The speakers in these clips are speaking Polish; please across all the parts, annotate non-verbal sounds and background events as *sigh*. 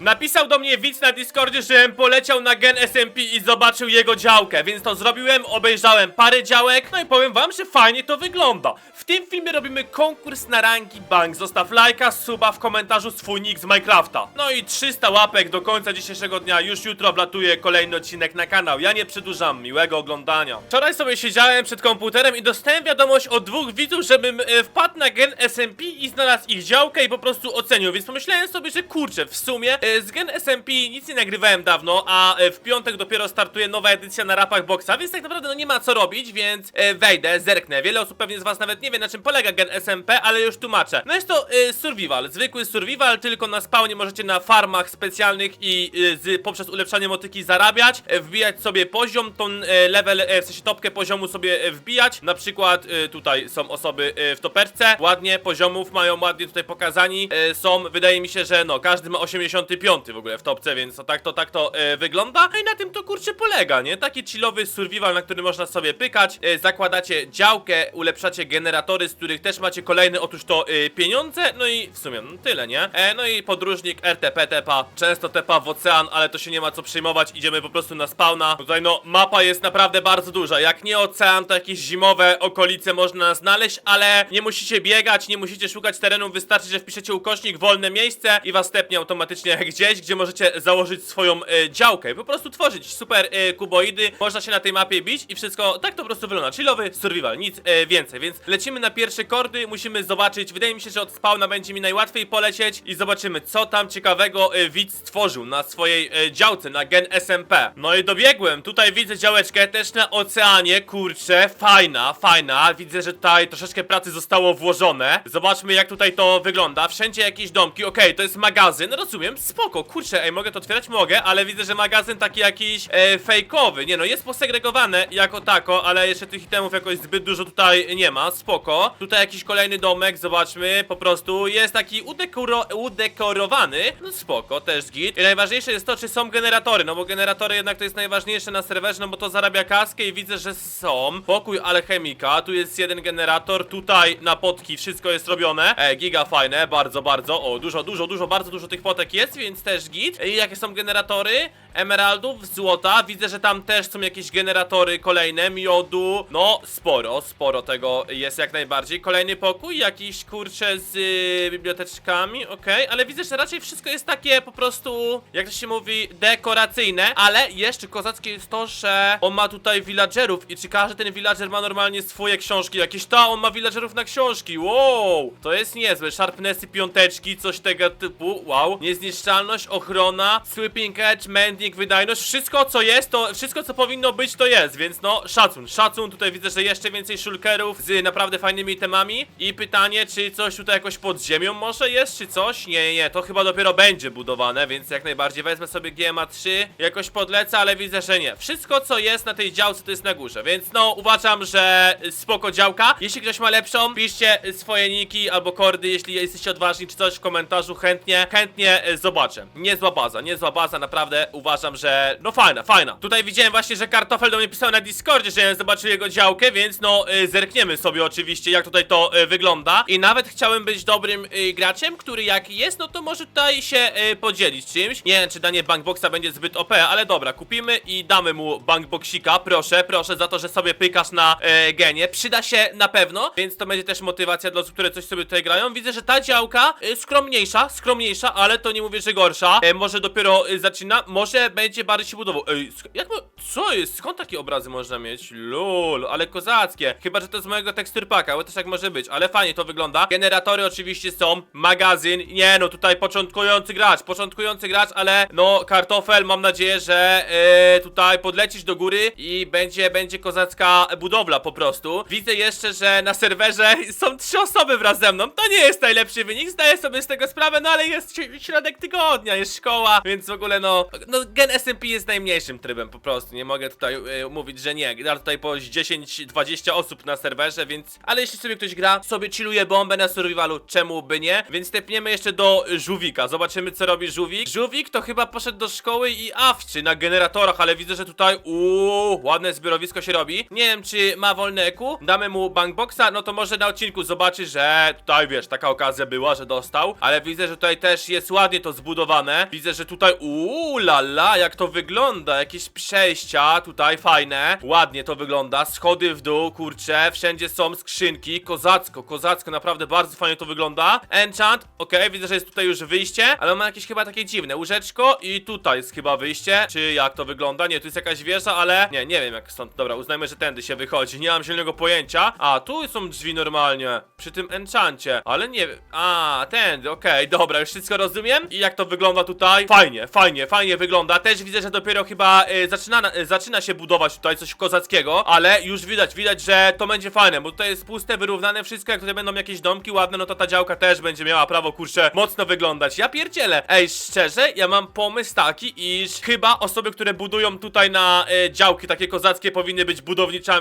Napisał do mnie widz na Discordzie, żebym poleciał na gen SMP i zobaczył jego działkę, więc to zrobiłem, obejrzałem parę działek, no i powiem wam, że fajnie to wygląda. W tym filmie robimy konkurs na rangi bank. Zostaw lajka, suba w komentarzu swój nick z Minecrafta. No i 300 łapek do końca dzisiejszego dnia. Już jutro wlatuje kolejny odcinek na kanał. Ja nie przedłużam, miłego oglądania. Wczoraj sobie siedziałem przed komputerem i dostałem wiadomość od dwóch widzów, żebym e, wpadł na gen SMP i znalazł ich działkę i po prostu ocenił. Więc pomyślałem sobie, że kurczę, w sumie e, z gen SMP nic nie nagrywałem dawno, a e, w piątek dopiero startuje nowa edycja na rapach boxa, więc tak naprawdę no nie ma co robić, więc e, wejdę, zerknę. Wiele osób pewnie z was nawet nie wie na czym polega gen SMP, ale już tłumaczę. No jest to e, survival, zwykły survival, tylko na spawnie możecie na farmach specjalnych i e, z, poprzez ulepszanie motyki zarabiać, e, wbijać sobie poziom, tą e, level, e, w sensie topkę poziomu sobie e, wbijać. Na przykład e, tutaj są osoby e, w toperce, ładnie poziomów mają ładnie tutaj pokazani. E, są, wydaje mi się, że no, każdy ma 85 w ogóle w topce, więc to tak to, tak to e, wygląda. No i na tym to kurczę polega, nie? Taki chillowy survival, na który można sobie pykać. E, zakładacie działkę, ulepszacie generatory, z których też macie kolejne, otóż to e, pieniądze. No i w sumie no, tyle, nie? E, no i podróżnik RTP tepa, często tepa w ocean, ale to się nie ma co przejmować, idziemy po prostu na spawna. Tutaj no, mapa jest naprawdę bardzo duża. Jak nie ocean, to jakieś zimowe okolice można znaleźć, ale nie musicie biegać, nie musicie szukać terenu, wystarczy, że wpiszecie ukośnik wolne miejsce i was stepnie automatycznie gdzieś, gdzie możecie założyć swoją e, działkę. Po prostu tworzyć super e, kuboidy, można się na tej mapie bić i wszystko tak to po prostu wygląda. Chillowy survival, nic e, więcej, więc lecimy na pierwsze kordy, musimy zobaczyć, wydaje mi się, że od spawna będzie mi najłatwiej polecieć i zobaczymy, co tam ciekawego e, widz stworzył na swojej e, działce, na gen SMP. No i dobiegłem, tutaj widzę działeczkę też na oceanie, kurczę, fajna, fajna, widzę, że tutaj troszeczkę pracy zostało włożone. Zobaczmy, jak tutaj to wygląda, wszędzie jakieś domki, okej, to jest magazyn, rozumiem, spoko, kurczę, ej, mogę to otwierać? Mogę, ale widzę, że magazyn taki jakiś e, fejkowy, nie no, jest posegregowane jako tako, ale jeszcze tych itemów jakoś zbyt dużo tutaj nie ma, spoko. Tutaj jakiś kolejny domek, zobaczmy, po prostu jest taki udekoro udekorowany, no spoko, też git. I najważniejsze jest to, czy są generatory, no bo generatory jednak to jest najważniejsze na serwerze, no bo to zarabia kaskę i widzę, że są. Pokój alchemika, tu jest jeden generator, tutaj na potki wszystko jest robione. E, giga fajne, bardzo, bardzo, o, dużo, dużo, dużo, bardzo dużo tych potek jest, więc też git. I jakie są generatory? Emeraldów, złota, widzę, że tam też są jakieś generatory kolejne, miodu, no sporo, sporo tego jest jak najbardziej. Kolejny pokój, jakiś kurczę z y, biblioteczkami, okej, ale widzę, że raczej wszystko jest takie po prostu, jak to się mówi, dekoracyjne, ale jeszcze kozackie jest to, że on ma tutaj villagerów. I czy każdy ten villager ma normalnie swoje książki, jakieś ta, on ma villagerów na książki, wow, to jest niezłe, sharpnessy piąteczki, coś tego typu, wow, ochrona, sweeping edge, mending, wydajność, wszystko co jest, to wszystko co powinno być to jest, więc no, szacun, szacun, tutaj widzę, że jeszcze więcej shulkerów z naprawdę fajnymi temami i pytanie, czy coś tutaj jakoś pod ziemią może jest, czy coś? Nie, nie, to chyba dopiero będzie budowane, więc jak najbardziej wezmę sobie GMA 3, jakoś podlecę, ale widzę, że nie. Wszystko co jest na tej działce to jest na górze, więc no, uważam, że spoko działka. Jeśli ktoś ma lepszą, piszcie swoje niki albo kordy, jeśli jesteście odważni, czy coś w komentarzu, chętnie, chętnie e, zobaczę. Niezła baza, niezła baza, naprawdę uważam, że no fajna, fajna. Tutaj widziałem właśnie, że kartofel do mnie pisał na Discordzie, że zobaczył jego działkę, więc no e, zerkniemy sobie oczywiście, jak tutaj to e, wygląda. I nawet chciałem być dobrym e, graczem, który jak jest, no to może tutaj się e, podzielić czymś. Nie wiem, czy danie bankboxa będzie zbyt OP, ale dobra, kupimy i damy mu bankboxika, proszę, proszę, za to, że sobie pykasz na genie. Przyda się na pewno, więc to będzie też motywacja dla osób, które coś sobie tutaj grają. Widzę, że ta działka skromniejsza, skromniejsza, ale to nie mówię, że gorsza. E, może dopiero e, zaczyna, może będzie bardziej się budował. Ej, jak co jest? Skąd takie obrazy można mieć? Lol, ale kozackie. Chyba, że to z mojego teksturpaka, bo też tak może być, ale fajnie to wygląda. Generatory oczywiście są, magazyn, nie no, tutaj początkujący gracz, początkujący gracz, ale no, kartofel, mam nadzieję, że e, tutaj podlecisz do góry i będzie, będzie kozacka budowla po prostu. Widzę jeszcze, że na serwerze *laughs* są trzy osoby wraz ze mną. To nie jest najlepszy wynik, zdaję sobie z tego sprawę, no ale jest środek tygodnia, jest szkoła, więc w ogóle no, no gen SMP jest najmniejszym trybem po prostu. Nie mogę tutaj e, mówić, że nie. Gra tutaj po 10-20 osób na serwerze, więc. Ale jeśli sobie ktoś gra, sobie chilluje bombę na survivalu, czemu by nie? Więc tepniemy jeszcze do żółwika. Zobaczymy, co robi żółwik. Żółwik to chyba poszedł do szkoły i awczy na generatorach, ale widzę, że tutaj. Uuu, ładne zbiorowisko się robi. Nie wiem, czy ma wolne eku. Damy mu bankboxa, no to może na odcinku zobaczy, że tutaj wiesz, taka okazja była, że dostał. Ale widzę, że tutaj też jest ładnie to zbudowane zbudowane. Widzę, że tutaj, uuu, la la, jak to wygląda, jakieś przejścia, tutaj fajne, ładnie to wygląda, schody w dół, kurczę, wszędzie są skrzynki, kozacko, kozacko, naprawdę bardzo fajnie to wygląda. Enchant, okej, widzę, że jest tutaj już wyjście, ale ma jakieś chyba takie dziwne, łóżeczko i tutaj jest chyba wyjście, czy jak to wygląda? Nie, tu jest jakaś wieża, ale nie, nie wiem jak stąd, dobra, uznajmy, że tędy się wychodzi, nie mam zielonego pojęcia. A, tu są drzwi normalnie, przy tym enchancie, ale nie a, tędy, okej, dobra, już wszystko rozumiem. I jak to wygląda tutaj? Fajnie, fajnie, fajnie wygląda, też widzę, że dopiero chyba y, zaczyna, na- y, zaczyna się budować tutaj coś kozackiego, ale już widać, widać, że to będzie fajne, bo tutaj jest puste, wyrównane wszystko, jak tutaj będą jakieś domki ładne, no to ta działka też będzie miała prawo, kurczę, mocno wyglądać. Ja pierdzielę, ej, szczerze, ja mam pomysł taki, iż chyba osoby, które budują tutaj na y, działki takie kozackie powinny być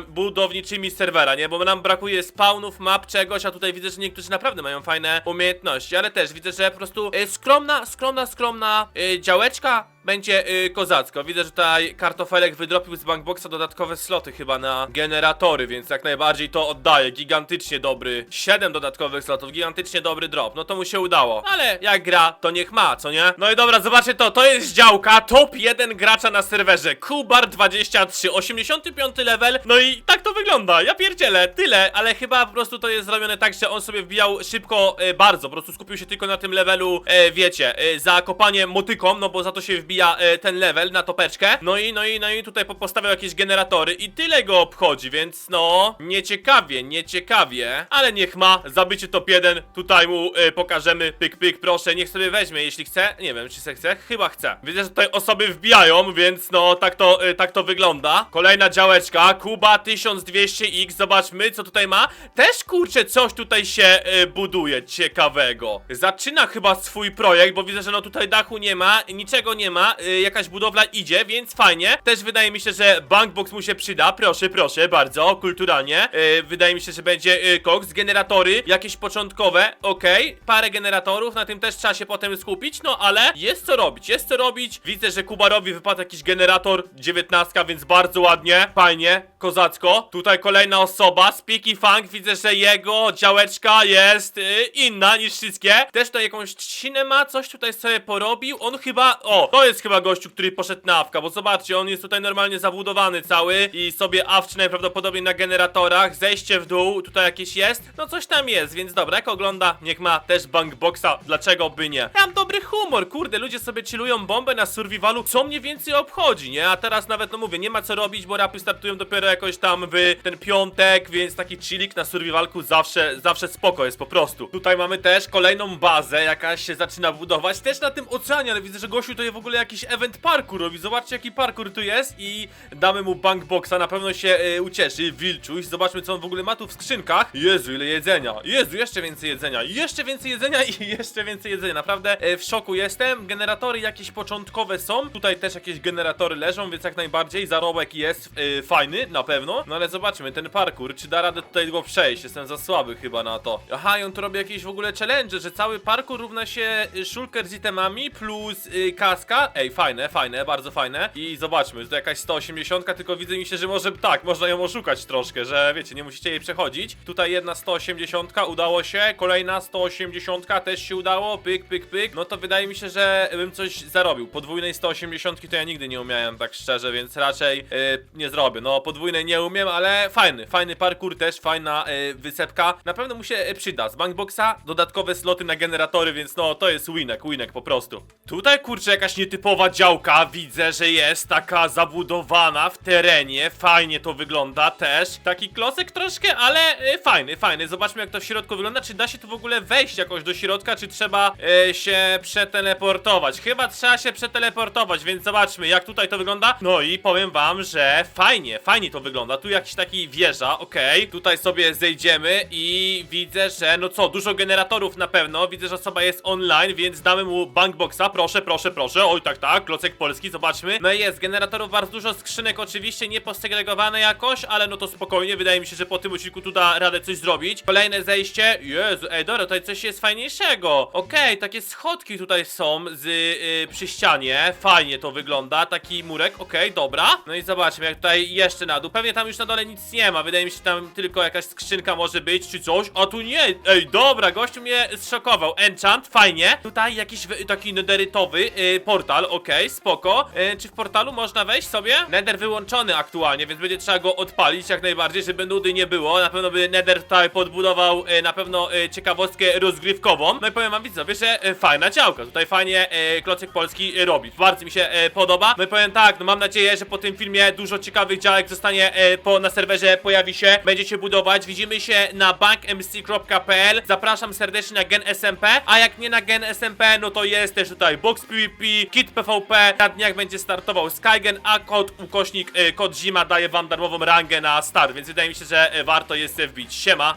budowniczymi serwera, nie? Bo nam brakuje spawnów, map, czegoś, a tutaj widzę, że niektórzy naprawdę mają fajne umiejętności, ale też widzę, że po prostu y, skromna, skromna, skromna y, działeczka będzie y, kozacko. Widzę, że tutaj kartofelek wydropił z bankboxa dodatkowe sloty chyba na generatory, więc jak najbardziej to oddaje. Gigantycznie dobry. 7 dodatkowych slotów, gigantycznie dobry drop. No to mu się udało. Ale jak gra, to niech ma, co nie? No i dobra, zobaczcie to. To jest działka top 1 gracza na serwerze. Kubar 23, 85 level. No i tak to wygląda. Ja pierdzielę, tyle, ale chyba po prostu to jest zrobione tak, że on sobie wbijał szybko e, bardzo. Po prostu skupił się tylko na tym levelu, e, wiecie, e, za kopanie motyką, no bo za to się wbija e, ten level na topeczkę. No i, no i, no i tutaj po- postawiał jakieś generatory i tyle go obchodzi, więc no, nieciekawie, nieciekawie, ale niech ma, zabycie top 1, tutaj mu e, pokażemy, pyk, pyk, proszę, niech sobie weźmie, jeśli chce, nie wiem, czy se chce, chyba chce. Widzę, że tutaj osoby wbijają, więc no, tak to, e, tak to wygląda. Kolejna działeczka, Kuba 1200X, zobaczmy, co tutaj ma. Też, kurczę, coś tutaj się e, buduje ciekawego. Zaczyna chyba swój projekt, bo widzę, że no tutaj dachu nie ma, niczego nie ma, y, jakaś budowla idzie, więc fajnie. Też wydaje mi się, że bankbox mu się przyda, proszę, proszę, bardzo, kulturalnie. Y, wydaje mi się, że będzie y, koks, generatory, jakieś początkowe, okej, parę generatorów, na tym też trzeba się potem skupić, no ale jest co robić, jest co robić. Widzę, że Kubarowi wypadł jakiś generator 19, więc bardzo ładnie, fajnie, kozacko. Tutaj kolejna osoba, Speaky Funk, widzę, że jego działeczka jest inna niż wszystkie. Też tutaj jakąś trzcinę ma, coś tutaj sobie porobił. On chyba, o, to jest chyba gościu, który poszedł na awka, bo zobaczcie, on jest tutaj normalnie zabudowany cały i sobie awczy najprawdopodobniej na generatorach, zejście w dół, tutaj jakieś jest, no coś tam jest, więc dobra, jak ogląda, niech ma też bankboxa, dlaczego by nie? Ja mam dobry humor, kurde, ludzie sobie chillują bombę na survivalu, co mnie więcej obchodzi, nie? A teraz nawet, no mówię, nie ma co robić, bo rapy startują dopiero jakoś tam w ten piątek, więc taki chillik na survivalku zawsze, zawsze spoko jest po prostu. Tutaj mamy też kolejną bazę, jakaś się zaczyna budować, też na tym oceanie, ale widzę, że gościu tutaj w ogóle jakiś event parkour robi, zobaczcie jaki parkour tu jest i damy mu bankboxa, na pewno się y, ucieszy, wilczuś, zobaczmy co on w ogóle ma tu w skrzynkach. Jezu, ile jedzenia, Jezu, jeszcze więcej jedzenia, jeszcze więcej jedzenia i *laughs* jeszcze więcej jedzenia, naprawdę e, w szoku jestem, generatory jakieś początkowe są, tutaj też jakieś generatory leżą, więc jak najbardziej. Zarobek jest e, fajny, na pewno, no ale zobaczmy, ten parkour, czy da radę tutaj go przejść, jestem za słaby chyba na to. Aha, i on tu robi jakieś w ogóle challenge, że cały parkour równa się y, shulker z itemami plus y, kaska, ej, fajne, fajne, bardzo fajne i zobaczmy, to jakaś 180, tylko widzę mi się, że może tak, można ją oszukać troszkę, że wiecie, nie musicie jej przechodzić. Tutaj jedna 180 udało się, kolejna 180 też się udało, pyk, pyk, pyk. No to wydaje mi się, że bym coś zarobił. Podwójnej 180 to ja nigdy nie umiałem, tak szczerze, więc raczej y, nie zrobię. No, podwójnej nie umiem, ale fajny, fajny parkour też, fajna y, wysepka. Na pewno mu się y, przyda. Z bankboxa dodatkowe sloty na generatory, więc no, to jest winek, winek po prostu. Tutaj, kurczę, jakaś nietypowa działka. Widzę, że jest taka zabudowana w terenie. Fajnie to wygląda też. Taki klocek troszkę, ale y, fajny, fajny. Zobaczmy, jak to w środku wygląda. Czy da się tu w ogóle wejść jakoś do środka, czy trzeba y, się przeteleportować? Chyba trzeba się przeteleportować, więc zobaczmy, jak tutaj to wygląda. No i powiem wam, że fajnie, fajnie to wygląda. Tu jakiś taki wieża, okej. Tutaj sobie zejdziemy i widzę, że no co, dużo generatorów na pewno. Widzę, że osoba jest online, więc damy mu bankboxa. Proszę, proszę, proszę. Oj, tak, tak, klocek polski, zobaczmy. No i jest, generatorów bardzo dużo, skrzynek oczywiście nie posegregowane jakoś, ale no to spokojnie, wydaje mi się, że po tym odcinku tu da radę coś zrobić. Kolejne zejście, Jezu, ej, dobra, tutaj coś jest fajniejszego. Okej, takie schodki tutaj są z y, przy ścianie, fajnie to wygląda, taki murek, okej, dobra. No i zobaczmy, jak tutaj jeszcze na dół, pewnie tam już na dole nic nie ma, wydaje mi się, tam tylko jakaś skrzynka może być, czy coś, a tu nie, ej, dobra, gościu mnie zszokował, enchant, fajnie. Tutaj jakiś taki nederytowy y, portal, okej, spoko. Y, czy w portalu można wejść sobie? Nether wyłączony aktualnie, więc będzie trzeba go odpalić jak najbardziej, żeby nudy nie było. Na pewno by Nether tutaj podbudował y, na pewno y, ciekawostkę rozgrywkową. No i powiem wam widzowie, że y, fajna działka. Tutaj fajnie y, Klocek Polski y, robi. Bardzo mi się y, podoba. No i powiem tak, no mam nadzieję, że po tym filmie dużo ciekawych działek zostanie y, po, na serwerze, pojawi się, będziecie budować. Widzimy się na bankmc.pl. Zapraszam serdecznie na Gen SMP, a jak nie na Gen SMP, no to jest też tutaj Box PvP, Kit PvP. Na dniach będzie startował Skygen, a kod ukośnik y, kod Zima daje wam darmową rangę na start, więc wydaje mi się, że y, warto jest wbić. Siema!